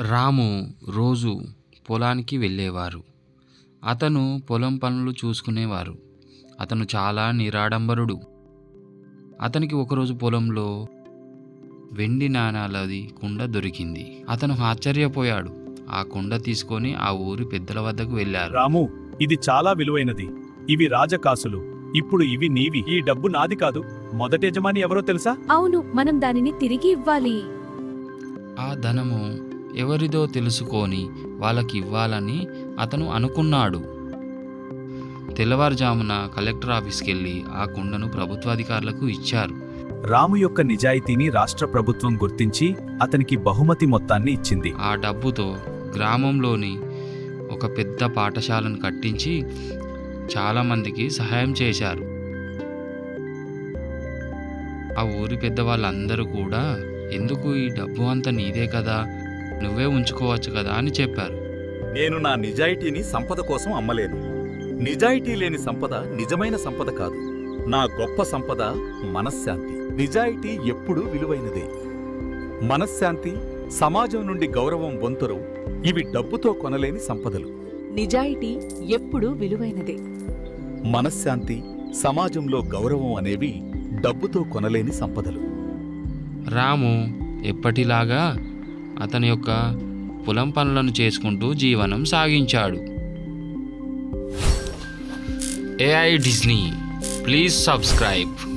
రాము రోజు పొలానికి వెళ్ళేవారు. అతను పొలం పనులు చూసుకునేవారు. అతను చాలా నిరాడంబరుడు. అతనికి ఒకరోజు పొలంలో వెండి నాణాలది కుండ దొరికింది. అతను ఆశ్చర్యపోయాడు. ఆ కుండ తీసుకొని ఆ ఊరి పెద్దల వద్దకు వెళ్ళారు. రాము ఇది చాలా విలువైనది. ఇవి రాజకాసులు. ఇప్పుడు ఇవి నీవి. ఈ డబ్బు నాది కాదు. మొదటి యజమాని ఎవరో తెలుసా? అవును మనం దానిని తిరిగి ఇవ్వాలి. ఆ ధనము ఎవరిదో తెలుసుకొని వాళ్ళకి ఇవ్వాలని అతను అనుకున్నాడు. తెల్లవారుజామున కలెక్టర్ ఆఫీస్కి వెళ్ళి ఆ కుండను ప్రభుత్వాధికారులకు ఇచ్చారు. రాము యొక్క నిజాయితీని రాష్ట్ర ప్రభుత్వం గుర్తించి అతనికి బహుమతి మొత్తాన్ని ఇచ్చింది. ఆ డబ్బుతో గ్రామంలోని ఒక పెద్ద పాఠశాలను కట్టించి చాలామందికి సహాయం చేశారు. ఆ ఊరి పెద్దవాళ్ళందరూ కూడా ఎందుకు ఈ డబ్బు అంతా నీదే కదా? నువ్వే ఉంచుకోవచ్చు కదా అని చెప్పారు. నేను నా నిజాయితీని సంపద కోసం అమ్మలేను. నిజాయితీ లేని సంపద నిజమైన సంపద కాదు. నా గొప్ప సంపద మనశ్శాంతి. నిజాయితీ ఎప్పుడూ విలువైనదే. మనశ్శాంతి సమాజం నుండి గౌరవం వంతురు ఇవి డబ్బుతో కొనలేని సంపదలు. నిజాయితీ ఎప్పుడూ విలువైనదే. మనశ్శాంతి సమాజంలో గౌరవం అనేవి డబ్బుతో కొనలేని సంపదలు. రాము ఎప్పటిలాగా అతని యొక్క పొలం పనులను చేసుకుంటూ జీవనం సాగించాడు. AI Disney please subscribe